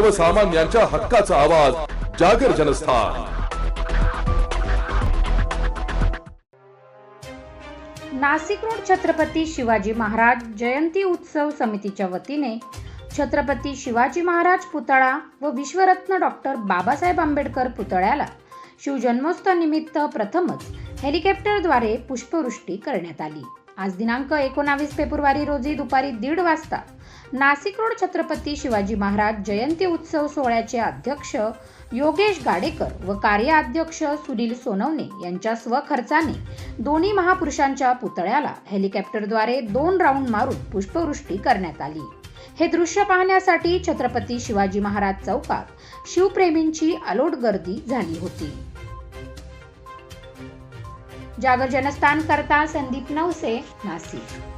सर्वसामान्यांच्या हक्काचा आवाज जागर जनस्थान. नाशिक रोड छत्रपती शिवाजी महाराज जयंती उत्सव समितीच्या वतीने छत्रपती शिवाजी महाराज पुतळा व विश्वरत्न डॉक्टर बाबासाहेब आंबेडकर पुतळ्याला शिवजन्मोत्सव निमित्त प्रथमच हेलिकॉप्टरद्वारे पुष्पवृष्टी करण्यात आली. आज दिनांक एकोणावीस फेब्रुवारी रोजी दुपारी दीड वाजता नाशिक रोड छत्रपती शिवाजी महाराज जयंती उत्सव सोहळ्याचे अध्यक्ष योगेश गाडेकर व कार्याध्यक्ष सुनील सोनवणे यांच्या स्वखर्चाने दोन्ही महापुरुषांच्या पुतळ्याला हेलिकॉप्टरद्वारे दोन राऊंड मारून पुष्पवृष्टी करण्यात आली. हे दृश्य पाहण्यासाठी छत्रपती शिवाजी महाराज चौकात शिवप्रेमींची अलोट गर्दी झाली होती. जागर जनस्थान करता संदीप नवसे नाशिक